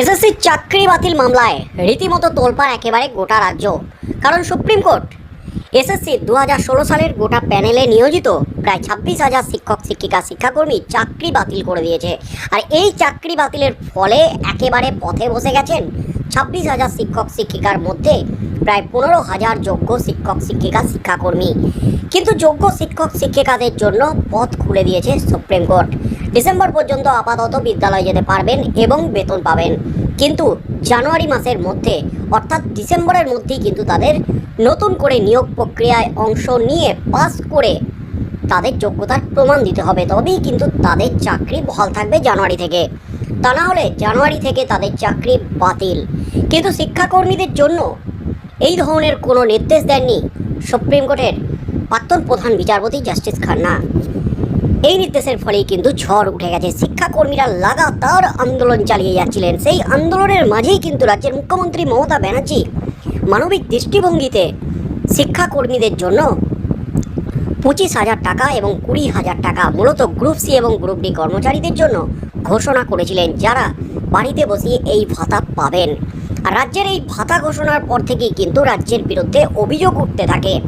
SSC চাকরি বাতিল মামলায় রীতিমতো তোলপাড় একেবারে গোটা রাজ্য। কারণ সুপ্রিম কোর্ট, এসএসসি দু হাজার ষোলো সালের গোটা প্যানেলে নিয়োজিত প্রায় ছাব্বিশ হাজার শিক্ষক, শিক্ষিকা, শিক্ষাকর্মী চাকরি বাতিল করে দিয়েছে। আর এই চাকরি বাতিলের ফলে একেবারে পথে বসে গেছেন ছাব্বিশ হাজার শিক্ষক, শিক্ষিকার মধ্যে প্রায় পনেরো হাজার যোগ্য শিক্ষক, শিক্ষিকা, শিক্ষাকর্মী। কিন্তু যোগ্য শিক্ষক, শিক্ষিকাদের জন্য পথ খুলে দিয়েছে সুপ্রিম কোর্ট। ডিসেম্বর পর্যন্ত আপাতত বিদ্যালয়ে যেতে পারবেন এবং বেতন পাবেন। কিন্তু জানুয়ারি মাসের মধ্যে, অর্থাৎ ডিসেম্বরের মধ্যেই কিন্তু তাদের নতুন করে নিয়োগ প্রক্রিয়ায় অংশ নিয়ে পাস করে তাদের যোগ্যতার প্রমাণ দিতে হবে। তবেই কিন্তু তাদের চাকরি বহাল থাকবে জানুয়ারি থেকে। তা না হলে জানুয়ারি থেকে তাদের চাকরি বাতিল। কিন্তু শিক্ষাকর্মীদের জন্য এই ধরনের কোনো নির্দেশ দেননি সুপ্রিম কোর্টের প্রাক্তন প্রধান বিচারপতি জাস্টিস খান্না। এই নির্দেশের ফলেই কিন্তু ঝড় উঠে গেছে। শিক্ষাকর্মীরা লাগাতার আন্দোলন চালিয়ে যাচ্ছিলেন। সেই আন্দোলনের মাঝেই কিন্তু রাজ্যের মুখ্যমন্ত্রী মমতা ব্যানার্জি মানবিক দৃষ্টিভঙ্গিতে শিক্ষাকর্মীদের জন্য পঁচিশ হাজার টাকা এবং কুড়ি হাজার টাকা মূলত গ্রুপ সি এবং গ্রুপ ডি কর্মচারীদের জন্য ঘোষণা করেছিলেন, যারা বাড়িতে বসিয়ে এই ভাতা পাবেন। রাজ্যের এই ভাতা ঘোষণার পর থেকেই কিন্তু রাজ্যের বিরুদ্ধে অভিযোগ উঠতে থাকে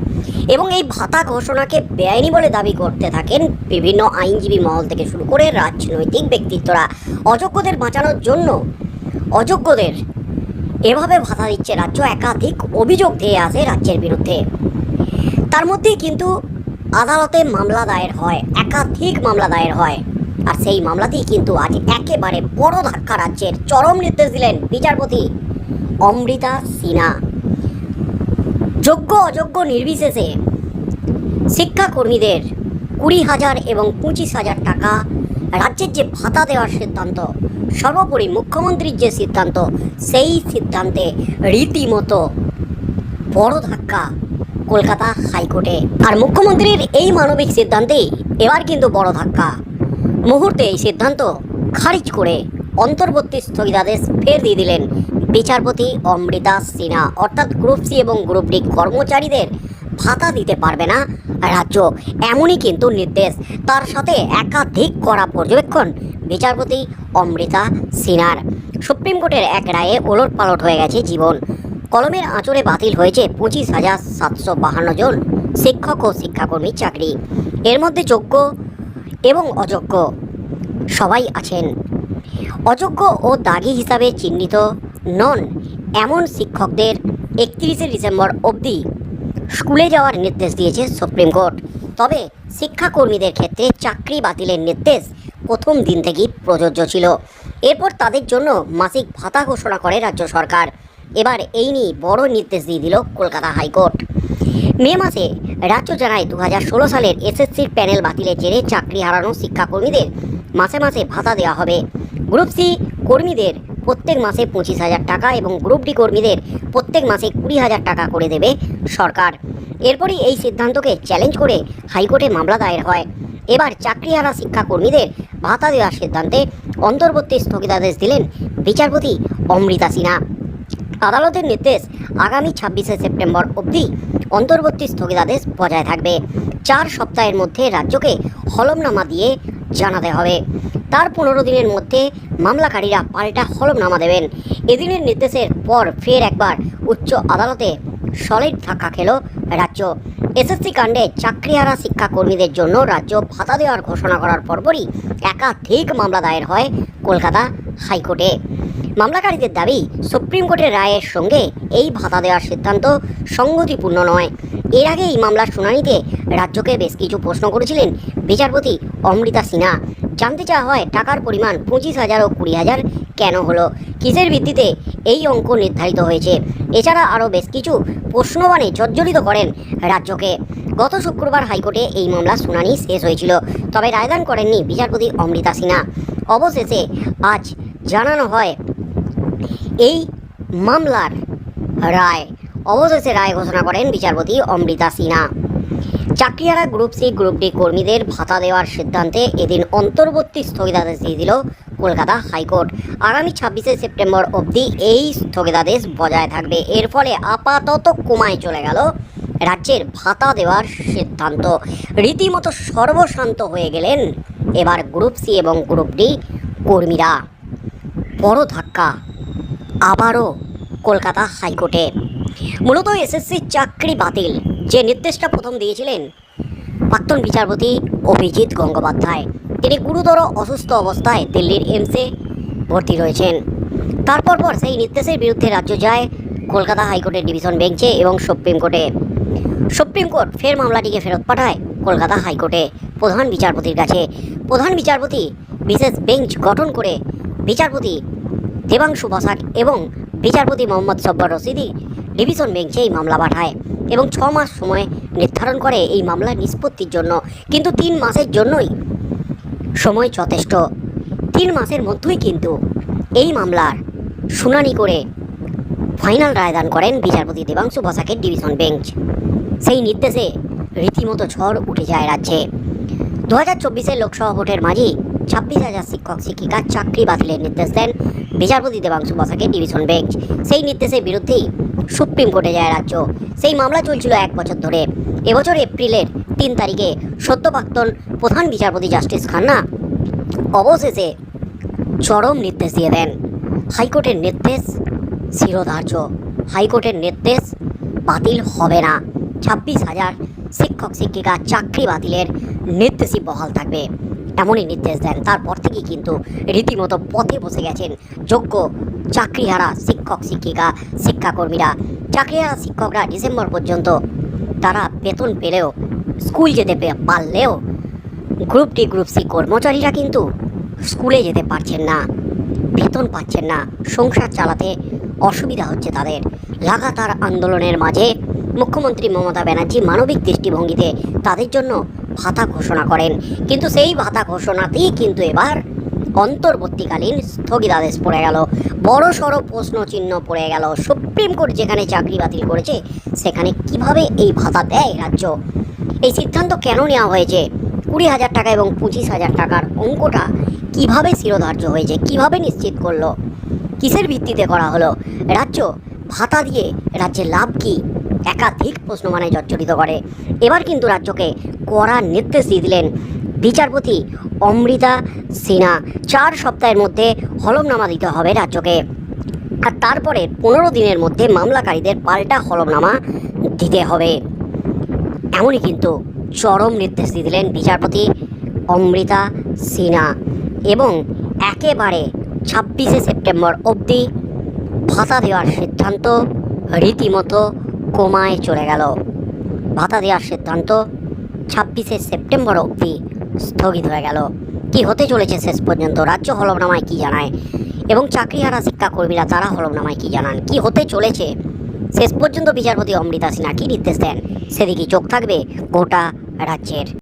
এবং এই ভাতা ঘোষণাকে বেআইনি বলে দাবি করতে থাকেন বিভিন্ন আইনজীবী মহল থেকে শুরু করে রাজনৈতিক ব্যক্তিত্বরা। অযোগ্যদের বাঁচানোর জন্য অযোগ্যদের এভাবে ভাতা দিচ্ছে রাজ্য, একাধিক অভিযোগ ধেয়ে আসে রাজ্যের বিরুদ্ধে। তার মধ্যেই কিন্তু আদালতে মামলা দায়ের হয়, একাধিক মামলা দায়ের হয়। আর সেই মামলাতেই কিন্তু আজ একেবারে বড় ধাক্কা রাজ্যের চরম নির্দেশ দিলেন বিচারপতি। অমৃতা সিনহা। যোগ্য অযোগ্য নির্বিশেষে শিক্ষাকর্মীদের কুড়ি হাজার এবং পঁচিশ হাজার টাকা রাজ্যের যে ভাতা দেওয়ার সিদ্ধান্ত, সর্বোপরি মুখ্যমন্ত্রীর যে সিদ্ধান্ত, সেই সিদ্ধান্তে রীতিমতো বড় ধাক্কা কলকাতা হাইকোর্টে। আর মুখ্যমন্ত্রীর এই মানবিক সিদ্ধান্তেই এবার কিন্তু বড় ধাক্কা। মুহূর্তে এই সিদ্ধান্ত খারিজ করে অন্তর্বর্তী স্থগিতাদেশ ফের দিয়ে দিলেন বিচারপতি অমৃতা সিনহা। অর্থাৎ গ্রুপ সি এবং গ্রুপ ডি কর্মচারীদের ভাতা দিতে পারবে না রাজ্য। এমনই কিন্তু নির্দেশ। তার সাথে একাধিক করা পর্যবেক্ষণ বিচারপতি অমৃতা সিনহার। সুপ্রিম কোর্টের এক রায়ে ওলট পালট হয়ে গেছে জীবন। কলমের আঁচড়ে বাতিল হয়েছে পঁচিশ হাজার সাতশো বাহান্ন জন শিক্ষক ও শিক্ষাকর্মীর চাকরি। এর মধ্যে যোগ্য এবং অযোগ্য সবাই আছেন। অযোগ্য ও দাগি হিসাবে চিহ্নিত নন। এমন শিক্ষকদের একত্রিশে ডিসেম্বর অবধি স্কুলে যাওয়ার নির্দেশ দিয়েছে সুপ্রিম কোর্ট। তবে শিক্ষাকর্মীদের ক্ষেত্রে চাকরি বাতিলের নির্দেশ প্রথম দিন থেকেই প্রযোজ্য ছিল। এরপর তাদের জন্য মাসিক ভাতা ঘোষণা করে রাজ্য সরকার। এবার এই নিয়ে বড় নির্দেশ দিয়ে দিল কলকাতা হাইকোর্ট। মে মাসে রাজ্য জানায় দু সালের এসএসসির প্যানেল বাতিলের জেরে চাকরি হারানো শিক্ষাকর্মীদের মাসে মাসে ভাতা দেওয়া হবে। গ্রুপ সি কর্মীদের প্রত্যেক মাসে পঁচিশ হাজার টাকা এবং গ্রুপ ডি কর্মীদের প্রত্যেক মাসে কুড়ি হাজার টাকা করে দেবে সরকার। এরপরই এই সিদ্ধান্তকে চ্যালেঞ্জ করে হাইকোর্টে মামলা দায়ের হয়। এবার চাকরিহারা শিক্ষাকর্মীদের ভাতা দেওয়ার সিদ্ধান্তে অন্তর্বর্তী স্থগিতাদেশ দিলেন বিচারপতি অমৃতা সিনহা। আদালতের নির্দেশ আগামী ছাব্বিশে সেপ্টেম্বর অবধি অন্তর্বর্তী স্থগিতাদেশ বজায় থাকবে। চার সপ্তাহের মধ্যে রাজ্যকে হলমনামা দিয়ে জানাতে হবে। তার পনেরো দিনের মধ্যে মামলাকারীরা পাল্টা হলমনামা দেবেন। এদিনের নির্দেশের পর ফের একবার উচ্চ আদালতে সলিড ধাক্কা খেল রাজ্য। এসএসসি কাণ্ডে চাকরি চাকরিহারা শিক্ষাকর্মীদের জন্য রাজ্য ভাতা দেওয়ার ঘোষণা করার পরপরই একাধিক মামলা দায়ের হয় কলকাতা হাইকোর্টে। মামলাকারীদের দাবি, সুপ্রিম কোর্টের রায়ের সঙ্গে এই ভাতা দেওয়ার সিদ্ধান্ত সঙ্গতিপূর্ণ নয়। এর আগে এই মামলার শুনানিতে রাজ্যকে বেশ কিছু প্রশ্ন করেছিলেন বিচারপতি অমৃতা সিনহা। জানতে চাওয়া হয় টাকার পরিমাণ পঁচিশ হাজার ও কুড়ি হাজার কেন হলো? কিসের ভিত্তিতে এই অঙ্ক নির্ধারিত হয়েছে? এছাড়া আরও বেশ কিছু প্রশ্নবাণে জর্জরিত করেন রাজ্যকে। গত শুক্রবার হাইকোর্টে এই মামলার শুনানি শেষ হয়েছিল, তবে রায়দান করেননি বিচারপতি অমৃতা সিনহা। অবশেষে আজ জানানো হয়, এই মামলার রায়, অবশেষে রায় ঘোষণা করেন বিচারপতি অমৃতা সিনহা। চাকরিহারা গ্রুপ সি, গ্রুপ ডি কর্মীদের ভাতা দেওয়ার সিদ্ধান্তে এদিন অন্তর্বর্তী স্থগিতাদেশ দিয়ে দিল কলকাতা হাইকোর্ট। আগামী ছাব্বিশে সেপ্টেম্বর অবধি এই স্থগিতাদেশ বজায় থাকবে। এর ফলে আপাতত কমায় চলে গেল রাজ্যের ভাতা দেওয়ার সিদ্ধান্ত। রীতিমতো সর্বশান্ত হয়ে গেলেন এবার গ্রুপ সি এবং গ্রুপ ডি কর্মীরা। বড় ধাক্কা আবারও কলকাতা হাইকোর্টে। মূলত এসএসসি চাকরি বাতিল। যে নির্দেশটা প্রথম দিয়েছিলেন প্রাক্তন বিচারপতি অভিজিৎ গঙ্গোপাধ্যায়, তিনি গুরুতর অসুস্থ অবস্থায় দিল্লির এমসে ভর্তি রয়েছেন। তারপর পর সেই নির্দেশের বিরুদ্ধে রাজ্য যায় কলকাতা হাইকোর্টের ডিভিশন বেঞ্চে এবং সুপ্রিম কোর্টে। সুপ্রিম কোর্ট ফের মামলাটিকে ফেরত পাঠায় কলকাতা হাইকোর্টে। প্রধান বিচারপতির কাছে প্রধান বিচারপতি বিশেষ বেঞ্চ গঠন করে বিচারপতি দেবাংশু বসাক এবং বিচারপতি মোহাম্মদ সব্বর রশিদি ডিভিশন বেঞ্চে এই মামলা পাঠায় এবং ছ মাস সময় নির্ধারণ করে এই মামলার নিষ্পত্তির জন্য। কিন্তু তিন মাসের জন্যই সময় যথেষ্ট। তিন মাসের মধ্যেই কিন্তু এই মামলার শুনানি করে ফাইনাল রায়দান করেন বিচারপতি দেবাংশু বসাকের ডিভিশন বেঞ্চ। সেই নির্দেশে রীতিমতো ঝড় উঠে যায় রাজ্যে। দু হাজার চব্বিশের লোকসভা ভোটের মাঝেই ছাব্বিশ হাজার শিক্ষক শিক্ষিকার চাকরি বাতিলের নির্দেশ দেন বিচারপতি দেবাংশু বসাকের ডিভিশন বেঞ্চ। সেই নির্দেশের বিরুদ্ধেই সুপ্রিম কোর্টে যায় রাজ্য। সেই মামলা চলছিল এক বছর ধরে। এবছর এপ্রিলের তিন তারিখে সদ্য প্রাক্তন প্রধান বিচারপতি জাস্টিস খান্না অবশেষে চরম নির্দেশ দিয়ে দেন। হাইকোর্টের নির্দেশ শিরোধার্য। হাইকোর্টের নির্দেশ বাতিল হবে না। ছাব্বিশ হাজার শিক্ষক, শিক্ষিকা চাকরি বাতিলের নির্দেশই বহাল থাকবে। এমনই নির্দেশ দেন। তারপর থেকেই কিন্তু রীতিমতো পথে বসে গেছেন যোগ্য চাকরিহারা শিক্ষক শিক্ষিকা শিক্ষাকর্মীরা চাকরিহারা শিক্ষকরা ডিসেম্বর পর্যন্ত তারা বেতন পেলেও, স্কুল যেতে পারলেও গ্রুপ ডি গ্রুপ সি কর্মচারীরা কিন্তু স্কুলে যেতে পারছেন না, বেতন পাচ্ছেন না, সংসার চালাতে অসুবিধা হচ্ছে তাদের। লাগাতার আন্দোলনের মাঝে মুখ্যমন্ত্রী মমতা ব্যানার্জি মানবিক দৃষ্টিভঙ্গিতে তাদের জন্য ভাতা ঘোষণা করেন। কিন্তু সেই ভাতা ঘোষণাতেই কিন্তু এবার অন্তর্বর্তীকালীন স্থগিতাদেশ পড়ে গেল। বড় সড়ো প্রশ্ন চিহ্ন পড়ে গেল। সুপ্রিম কোর্ট যেখানে চাকরি বাতিল করেছে, সেখানে কীভাবে এই ভাতা দেয় রাজ্য? এই সিদ্ধান্ত কেন নেওয়া হয়েছে? কুড়ি হাজার টাকা এবং পঁচিশ হাজার টাকার অঙ্কটা কীভাবে শিরোধার্য হয়েছে? কীভাবে নিশ্চিত করল? কিসের ভিত্তিতে করা হলো? রাজ্য ভাতা দিয়ে রাজ্যের লাভ কি? একাধিক প্রশ্ন মানে জর্জরিত করে। এবার কিন্তু রাজ্যকে কড়া নির্দেশ দিয়ে দিলেন বিচারপতি অমৃতা সিনহা। চার সপ্তাহের মধ্যে হলমনামা দিতে হবে রাজ্যকে। আর তারপরে পনেরো দিনের মধ্যে মামলাকারীদের পাল্টা হলমনামা দিতে হবে। এমনই কিন্তু চরম নির্দেশ দিলেন বিচারপতি অমৃতা সিনহা। এবং একেবারে ছাব্বিশে সেপ্টেম্বর অবধি ভাতা দেওয়ার সিদ্ধান্ত রীতিমতো কমায় চলে গেল। ভাতা দেওয়ার সিদ্ধান্ত ছাব্বিশে সেপ্টেম্বর অবধি স্থগিত হয়ে গেল। কি হতে চলেছে শেষ পর্যন্ত? রাজ্য হলফনামায় কি জানায়? এবং চাকরিহারা শিক্ষাকর্মীরা তারা হলফনামায় কি জানান? কি হতে চলেছে? শেষ পর্যন্ত বিচারপতি অমৃতা সিনহা কী নির্দেশ দেন? সেদিকে চোখ থাকবে গোটা রাজ্যের।